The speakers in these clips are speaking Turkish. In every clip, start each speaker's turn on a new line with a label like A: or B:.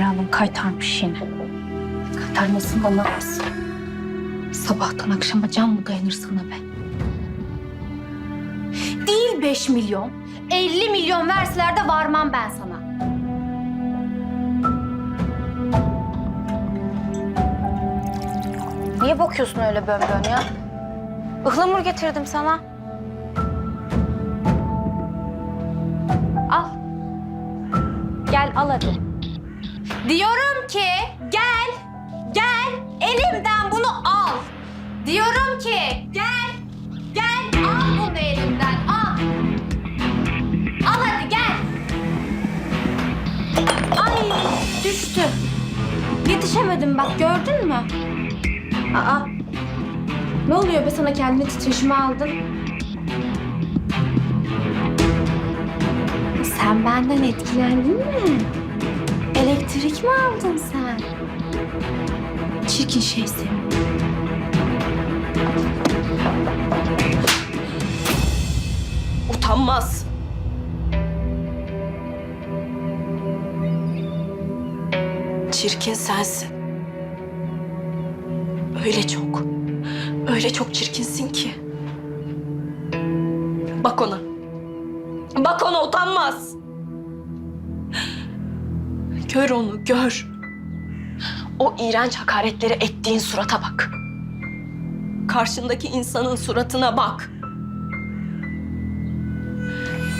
A: Emre kaytarmış yine. Kaytarmasın da ne yapsın? Sabahtan akşama can mı dayanır sana be? Değil 5 milyon. 50 milyon verseler de varmam ben sana. Niye bakıyorsun öyle bön bön ya? Ihlamur getirdim sana. Düştü. Yetişemedim bak gördün mü? Aa. Ne oluyor be sana kendini titreşime aldın? Sen benden etkilendin mi? Elektrik mi aldın sen? Çirkin şey senin.
B: Utanmaz. Çirkin sensin. Öyle çok, öyle çok çirkinsin ki. Bak ona. Bak ona utanmaz. Gör onu, gör. O iğrenç hakaretleri ettiğin surata bak. Karşındaki insanın suratına bak.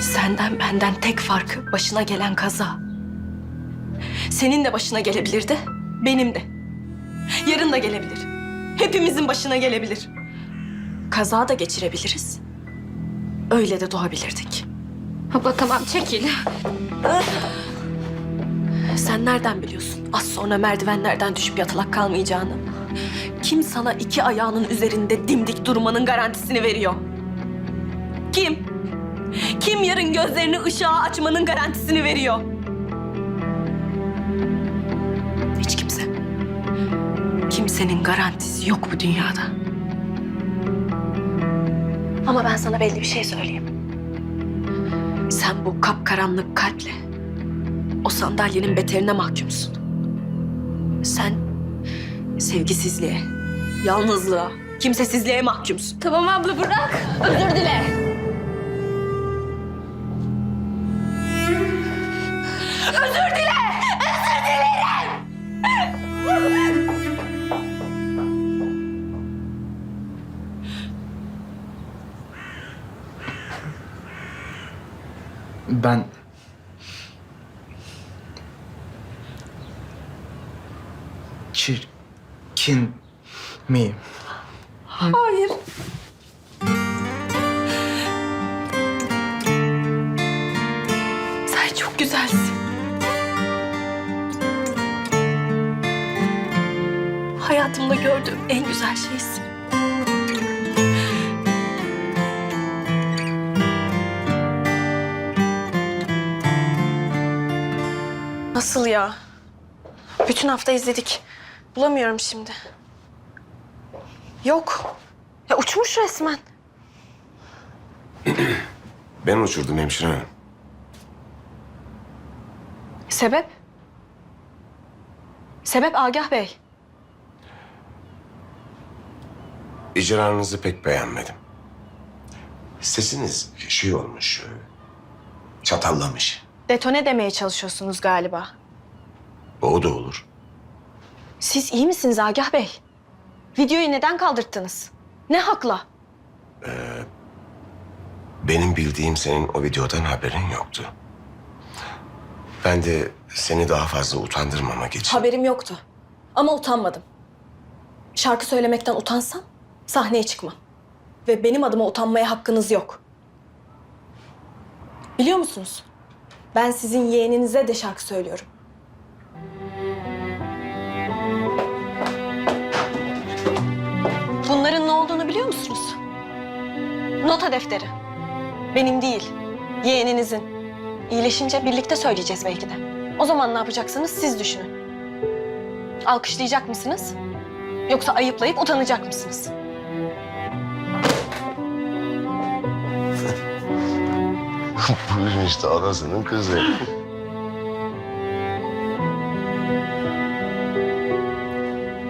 B: Senden benden tek farkı başına gelen kaza. Senin de başına gelebilirdi, benim de. Yarın da gelebilir. Hepimizin başına gelebilir. Kaza da geçirebiliriz. Öyle de doğabilirdik.
A: Abla tamam çekil.
B: Sen nereden biliyorsun az sonra merdivenlerden düşüp yatalak kalmayacağını? Kim sana iki ayağının üzerinde dimdik durmanın garantisini veriyor? Kim? Kim yarın gözlerini ışığa açmanın garantisini veriyor? Kimsenin garantisi yok bu dünyada. Ama ben sana belli bir şey söyleyeyim. Sen bu kapkaranlık kalple o sandalyenin beterine mahkumsun. Sen sevgisizliğe, yalnızlığa, kimsesizliğe mahkumsun.
A: Tamam abla bırak. Özür dile.
C: Ben... Çirkin miyim?
B: Hayır. Sen çok güzelsin. Hayatımda gördüğüm en güzel şeysin. Nasıl ya? Bütün hafta izledik. Bulamıyorum şimdi. Yok. Ya uçmuş resmen.
D: Ben uçurdum hemşire hanım.
B: Sebep? Sebep Agah Bey.
D: İcranızı pek beğenmedim. Sesiniz şey olmuş, çatallamış.
B: Detone demeye çalışıyorsunuz galiba.
D: O da olur.
B: Siz iyi misiniz Agah Bey? Videoyu neden kaldırttınız? Ne hakla?
D: Benim bildiğim senin o videodan haberin yoktu. Ben de seni daha fazla utandırmamak için...
B: Haberim yoktu. Ama utanmadım. Şarkı söylemekten utansam sahneye çıkmam. Ve benim adıma utanmaya hakkınız yok. Biliyor musunuz? Ben sizin yeğeninize de şarkı söylüyorum. Musunuz? Nota defteri. Benim değil, yeğeninizin. İyileşince birlikte söyleyeceğiz belki de. O zaman ne yapacaksınız siz düşünün. Alkışlayacak mısınız? Yoksa ayıplayıp utanacak mısınız?
D: Buyurun işte anasının kızı.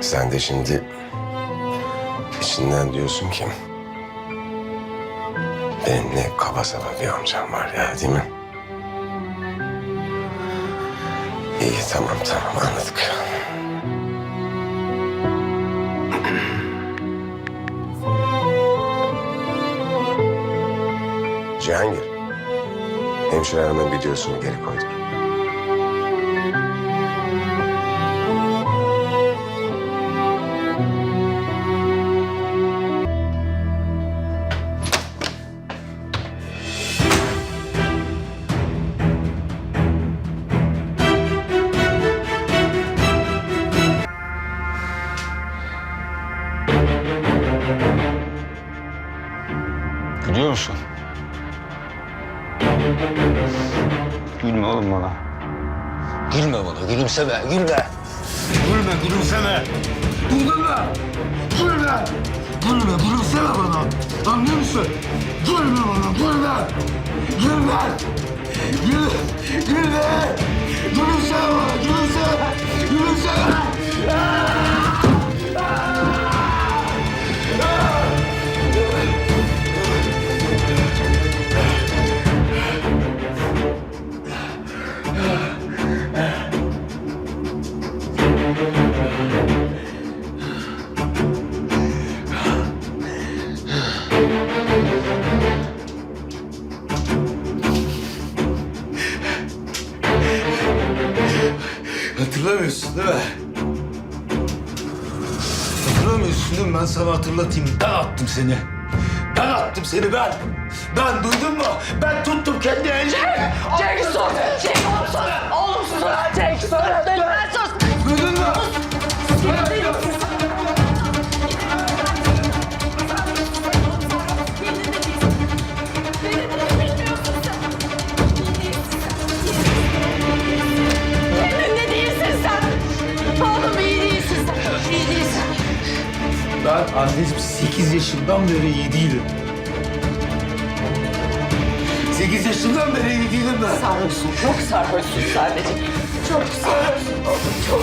D: Sen de şimdi içinden diyorsun ki benim ne kaba saba bir amcam var ya değil mi? İyi tamam tamam anladık. Cihangir, hemşire hanımın videosunu geri koydur.
E: Gülümseme, gülme. Gülme, gülümseme. Mu? Gülme. Gülme, gülümseme bana. Anlıyor musun? Gülme bana, gülme. Gülme. Gül, gülme. Gülümseme bana, gülümseme. Gülümseme.
F: Hatırlamıyorsun değil mi? Hatırlamıyorsun değil mi? Ben sana hatırlatayım. Ben attım seni. Ben attım seni ben. Ben duydun mu? Ben tuttum kendi ellerimi.
B: Cenk sus! Oğlum sus! Oğlum sus! Cenk sus! Lütfen sus!
F: Duydun mu? Ben anneciğim 8 yaşından beri iyi değilim. 8 yaşından beri iyi değilim ben.
B: Sarhoşsun, çok sarhoşsun sadece. Çok sarhoşsun çok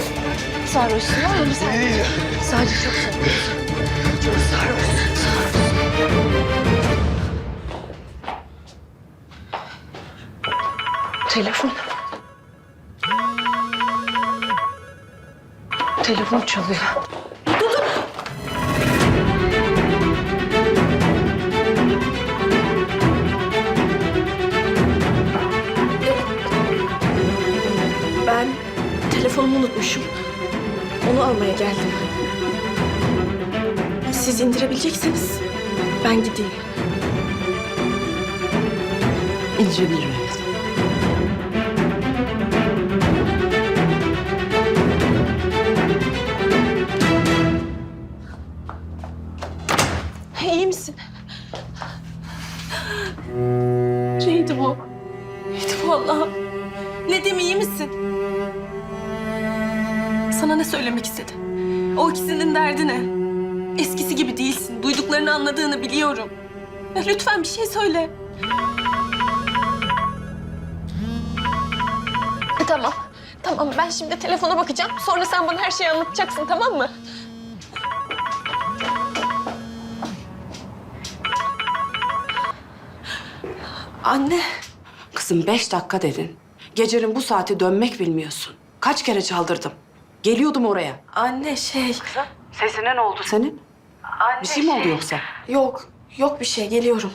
B: sarhoşsun oğlum sen.
F: İyi.
B: Sadece çok sarhoşsun. Çok sarhoşsun, sarhoşsun. Telefon. Telefon çalıyor. Telefonumu unutmuşum. Onu almaya geldim. Siz indirebileceksiniz. Ben gideyim. İndirebilirim Ya lütfen bir şey söyle. Tamam. Tamam ben şimdi telefona bakacağım. Sonra sen bana her şeyi anlatacaksın tamam mı?
G: Anne. Kızım beş dakika dedin. Gecenin bu saati dönmek bilmiyorsun. Kaç kere çaldırdım. Geliyordum oraya.
B: Anne şey...
G: Sesine ne oldu senin? bir şey mi oldu yoksa?
B: Yok. Yok bir şey. Geliyorum.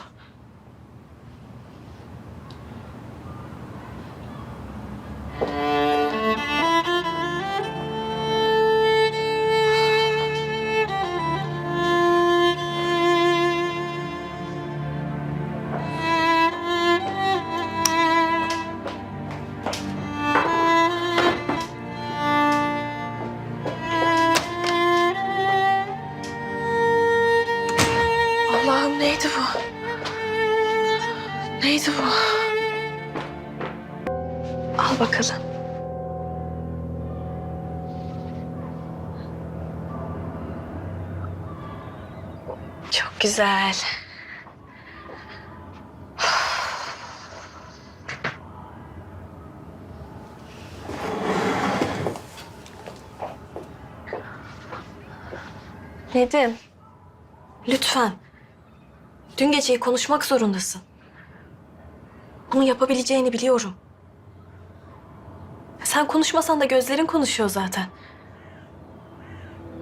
B: Güzel. Nedim. Lütfen. Dün geceyi konuşmak zorundasın. Bunu yapabileceğini biliyorum. Sen konuşmasan da gözlerin konuşuyor zaten.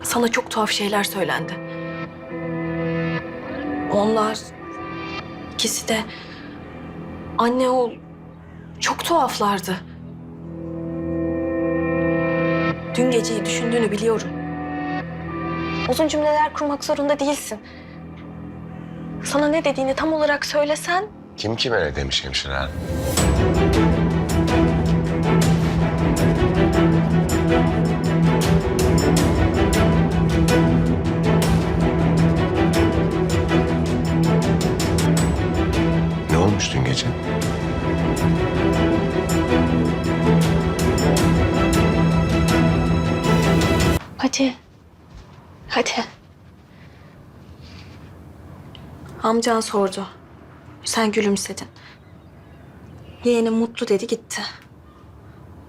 B: Sana çok tuhaf şeyler söylendi. Onlar ikisi de anne oğul çok tuhaflardı. Dün geceyi düşündüğünü biliyorum. Uzun cümleler kurmak zorunda değilsin. Sana ne dediğini tam olarak söylesen
D: Kim kime ne demiş hemşire hanım?
B: Hadi. Amcan sordu. Sen gülümsedin. Yeğenim mutlu dedi gitti.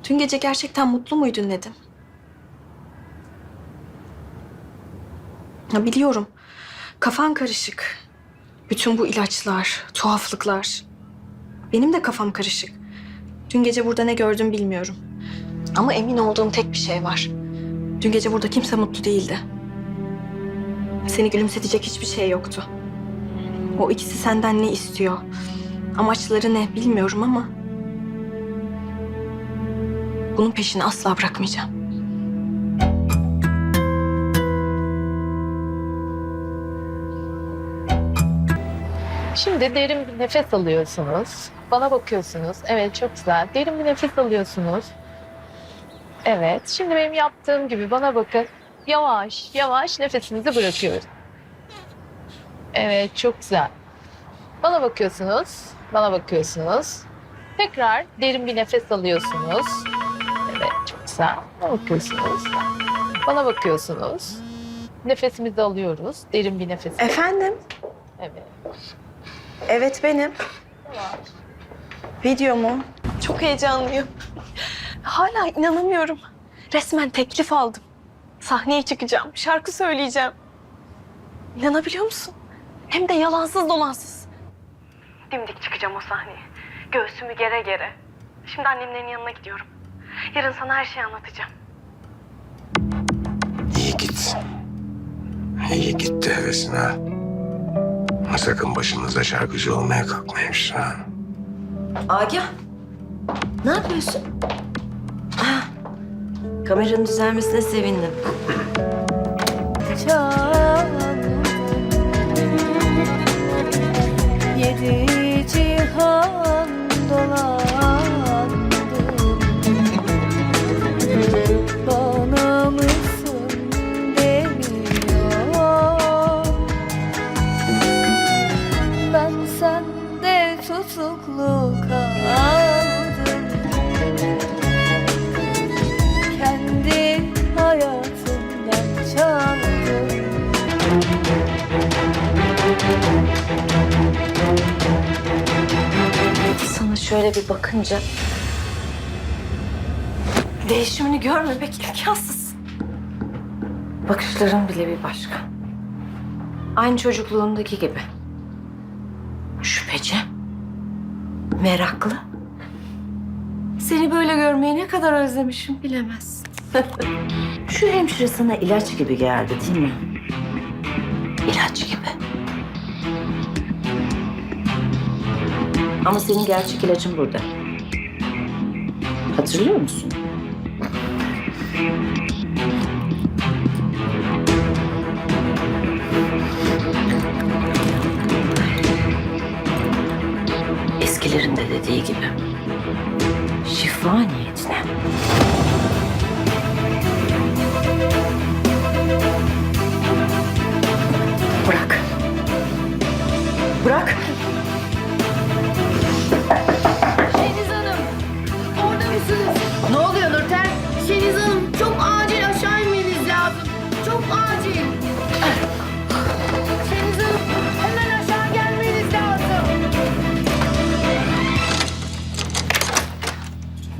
B: Dün gece gerçekten mutlu muydun Nedim? Ya biliyorum. Kafan karışık. Bütün bu ilaçlar, tuhaflıklar. Benim de kafam karışık. Dün gece burada ne gördüm bilmiyorum. Ama emin olduğum tek bir şey var. Dün gece burada kimse mutlu değildi. Seni gülümsetecek hiçbir şey yoktu. O ikisi senden ne istiyor? Amaçları ne bilmiyorum ama... Bunun peşini asla bırakmayacağım.
H: Şimdi derin bir nefes alıyorsunuz. Bana bakıyorsunuz. Evet çok güzel. Derin bir nefes alıyorsunuz. Evet. Şimdi benim yaptığım gibi bana bakın. Yavaş yavaş nefesinizi bırakıyoruz. Evet çok güzel. Bana bakıyorsunuz. Bana bakıyorsunuz. Tekrar derin bir nefes alıyorsunuz. Evet çok güzel. Bana bakıyorsunuz. Bana bakıyorsunuz. Nefesimizi alıyoruz. Derin bir nefes.
B: Efendim?
H: Evet.
B: Evet benim. Video mu? Çok heyecanlıyım. Hala inanamıyorum. Resmen teklif aldım. Sahneye çıkacağım, şarkı söyleyeceğim. İnanabiliyor musun? Hem de yalansız dolansız. Dimdik çıkacağım o sahneye. Göğsümü gere gere. Şimdi annemlerin yanına gidiyorum. Yarın sana her şeyi anlatacağım.
D: İyi git. İyi gitti hevesine. ha. Ama Sakın başınıza şarkıcı olmaya kalkmayın hemşire hanım.
G: Agah, ne yapıyorsun? Ah, kameranın düzelmesine sevindim.
I: Yedi
G: şöyle bir bakınca
B: Değişimini görmemek imkansız.
G: bakışların bile bir başka. Aynı çocukluğundaki gibi. Şüpheci. Meraklı. Seni böyle görmeyi ne kadar özlemişim bilemezsin. Şu hemşire sana ilaç gibi geldi değil mi? İlaç gibi. Ama senin gerçek ilacın burada. Hatırlıyor musun? Eskilerin de dediği gibi. Şifa niyetine. Bırak. Bırak.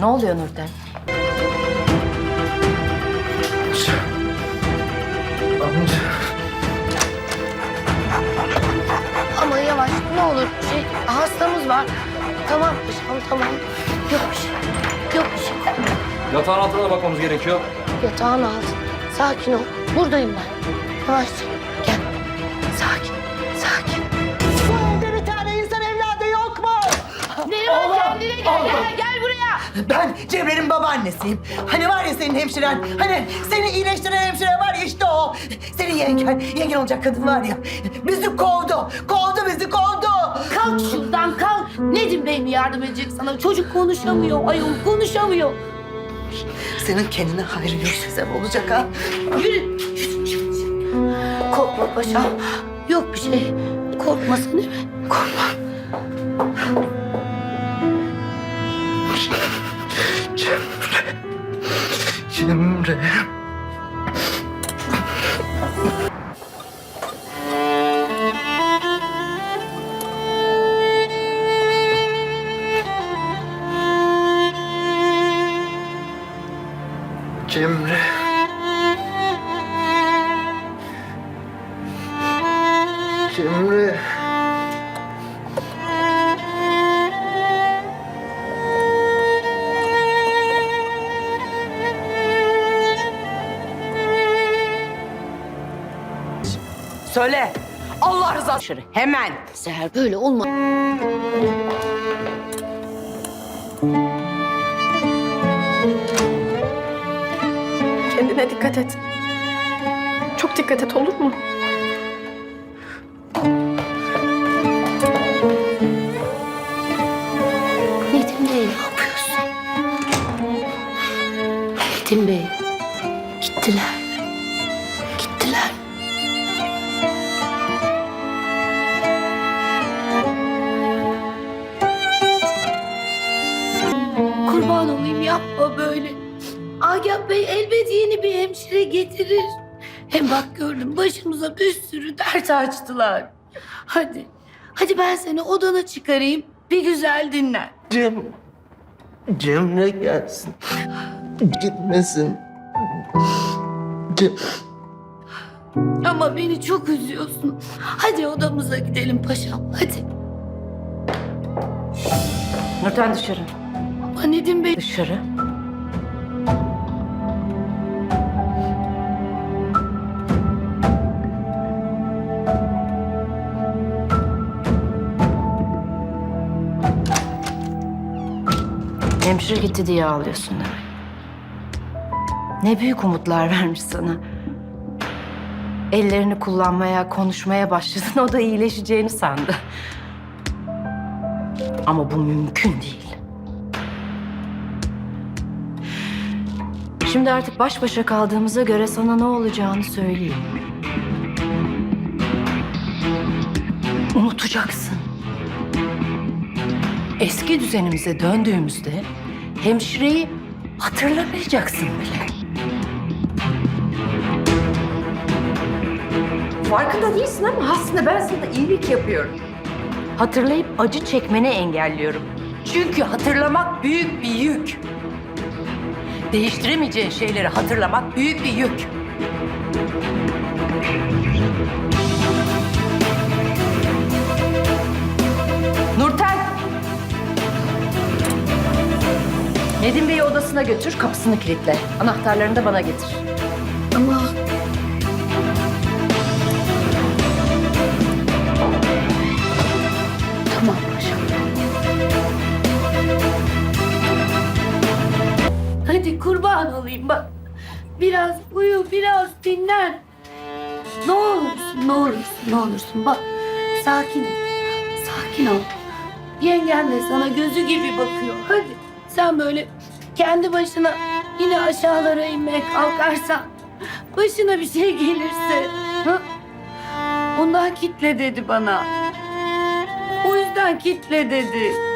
I: Ne oluyor Nurten? Amca. Ama yavaş
G: ne olur. Şey,
J: hastamız
K: var. Tamam tamam tamam. Yok bir şey. Yok bir şey.
E: Yatağın altına da bakmamız gerekiyor.
K: Yatağın altı. Sakin ol. Buradayım ben. Yavaşça.
L: Ben Cemre'nin babaannesiyim. Hani var ya senin hemşiren, hani seni iyileştiren hemşire var ya işte o. Senin yengen, yengen olacak kadın var ya. Bizi kovdu, kovdu bizi kovdu.
K: Kalk şuradan kalk. Nedim Bey mi yardım edecek sana? Çocuk konuşamıyor. Ayol konuşamıyor.
L: Senin kendine hayrı yok size olacak ha.
K: Yürü. Korkma paşam. Yok bir şey. Korkma sen değil mi? Korkma.
C: Cemre. Cemre. Cemre.
G: Söyle. Allah rızası için. Hemen.
K: Seher böyle olma.
B: Kendine dikkat et. Çok dikkat et olur mu?
K: Nedim Bey ne yapıyorsun? Nedim Bey. Gittiler. Gittiler. Başımıza bir sürü dert açtılar. Hadi. Hadi ben seni odana çıkarayım. Bir güzel dinlen.
L: Cem, Cemre gelsin. Gitmesin. Cem.
K: Ama beni çok üzüyorsun. Hadi odamıza gidelim paşam. Hadi.
G: Nurten dışarı.
K: Ama Nedim Bey
G: Dışarı. Hemşire gitti diye ağlıyorsun demek. Ne büyük umutlar vermiş sana. Ellerini kullanmaya, konuşmaya başladın. O da iyileşeceğini sandı. Ama bu mümkün değil. Şimdi artık baş başa kaldığımıza göre sana ne olacağını söyleyeyim. Unutacaksın. Eski düzenimize döndüğümüzde hemşireyi hatırlamayacaksın bile. Farkında değilsin ama aslında ben sana iyilik yapıyorum. Hatırlayıp acı çekmeni engelliyorum. Çünkü hatırlamak büyük bir yük. Değiştiremeyeceğin şeyleri hatırlamak büyük bir yük. Nedim Bey'i odasına götür, kapısını kilitle. Anahtarlarını da bana getir.
K: ama Tamam paşam. Hadi kurban olayım bak. Biraz uyu, biraz dinlen. Ne olursun, ne olursun, ne olursun. Bak, sakin ol. Sakin ol. Yengen de sana gözü gibi bakıyor. Hadi sen böyle kendi başına yine aşağılara inmeye kalkarsan başına bir şey gelirse ha? ondan kitle dedi bana. O yüzden kitle dedi.